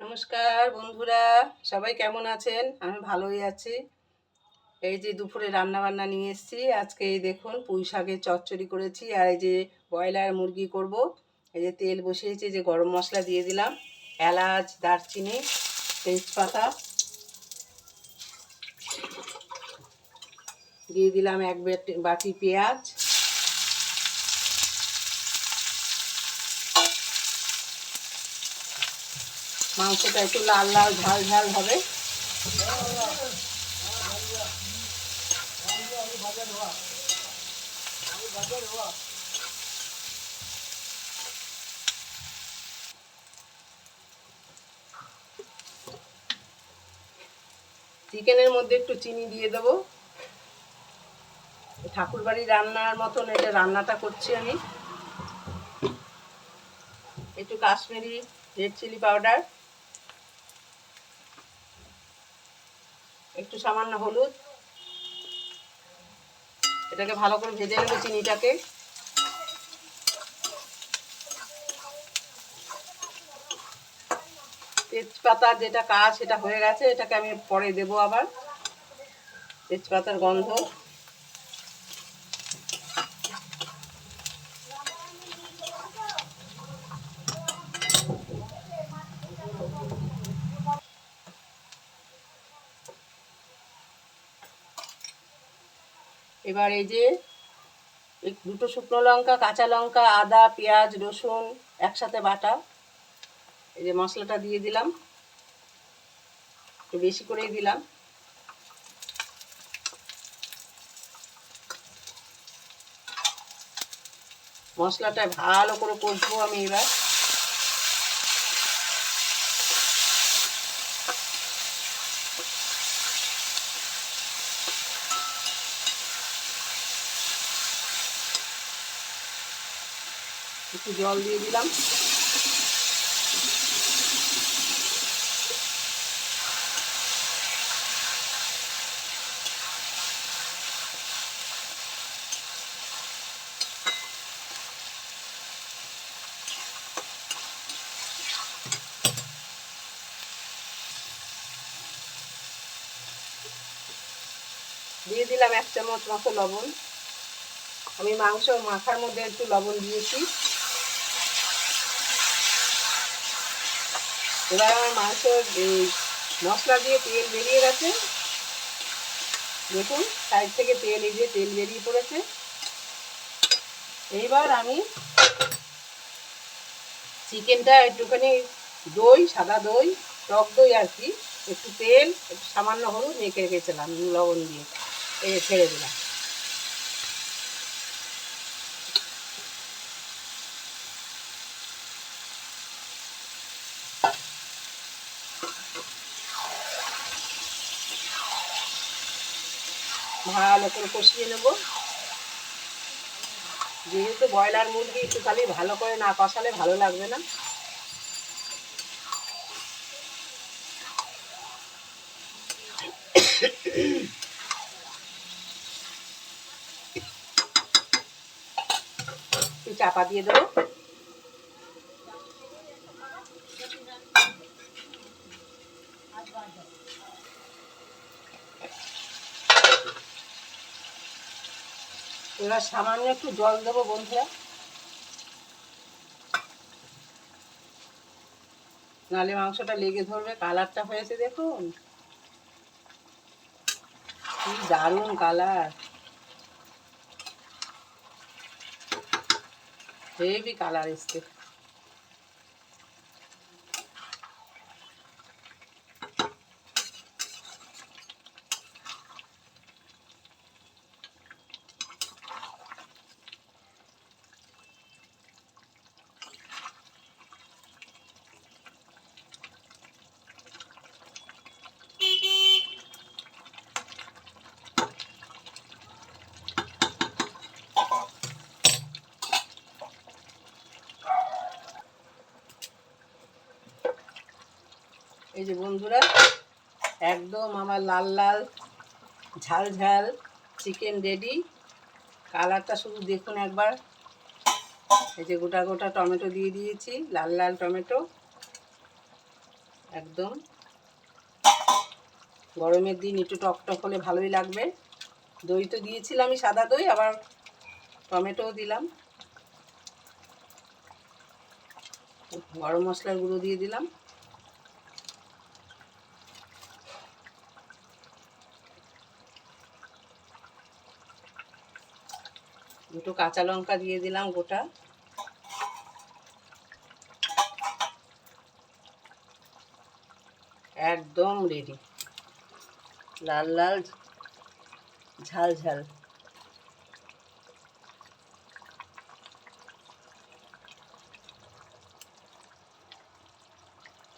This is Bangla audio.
নমস্কার, বন্ধুরা। সবাই কেমন আছেন? আমি ভালোই আছি। এই যে দুপুরে রান্না বান্না নিয়ে এসেছি। আজকে এই দেখুন, পুঁই শাকের চচ্চড়ি করেছি আর এই যে ব্রয়লার মুরগি করব। এই যে তেল বসিয়েছি যে গরম মশলা দিয়ে দিলাম। এলাচ, দারচিনি, তেজপাতা দিয়ে দিলাম এক বেট- পেঁয়াজ। মাংসটা একটু লাল লাল, ঝাল ঝাল হবে। চিকেনের মধ্যে একটু চিনি দিয়ে দেবো। ঠাকুর বাড়ির রান্নার মতন এটা রান্নাটা করছি আমি। একটু কাশ্মীরি রেড চিলি পাউডার একটু সামান্য হলুদ। এটাকে ভালো করে ভেজে নেব চিনিটাকে। তেজপাতার যেটা কাজ সেটা হয়ে গেছে, এটাকে আমি পরে দেবো আবার। তেজপাতার গন্ধ। এবার এই যে দুটো শুকনো লঙ্কা, কাঁচা লঙ্কা, আদা, পেঁয়াজ, রসুন, একসাথে বাটা। এই যে মশলাটা দিয়ে দিলাম। একটু বেশি করেই দিলাম। মশলাটা ভালো করে কষবো আমি এবার। একটু জল দিয়ে দিলাম। দিয়ে দিলাম এক চামচ মতো লবণ। আমি মাংস মাখার মধ্যে একটু লবণ দিয়েছি। এবার আমার মাংস মশলা দিয়ে তেল বেরিয়ে গেছে। দেখুন সাইড থেকে তেল, এই যে তেল বেরিয়ে পড়েছে। এইবার আমি চিকেনটা একটুখানি দই, সাদা দই, টক দই আর কি, একটু তেল, একটু সামান্য হলুদ মেখে রেখেছিলাম, লবণ দিয়ে ছেড়ে দিলাম। ভালো করে কষিয়ে নেব। যেহেতু ব্রয়লার মুরগি একটু খালি ভালো করে না কষালে ভালো লাগবে না। চাপা দিয়ে দেবো। এবার সামান্য একটু জল দেবো বন্ধুরা। নালে মাংসটা লেগে ধরবে, কালারটা হয়েছে দেখুন। কি দারুণ কালার। হেভি কালার এসছে। এই যে বন্ধুরা, একদম আমার লাল লাল, ঝাল ঝাল চিকেন রেডি কালারটা শুধু দেখুন একবার। এই যে গোটা গোটা টমেটো দিয়ে দিয়েছি, লাল লাল টমেটো। একদম। গরমের দিন একটু টক টক হলে ভালোই লাগবে। দই তো দিয়েছিলাম আমি সাদা দই, আবার টমেটোও দিলাম। গরম মশলার গুঁড়ো দিয়ে দিলাম। দুটো কাঁচা লঙ্কা দিয়ে দিলাম গোটা। একদম রেডি লাল লাল ঝাল ঝাল।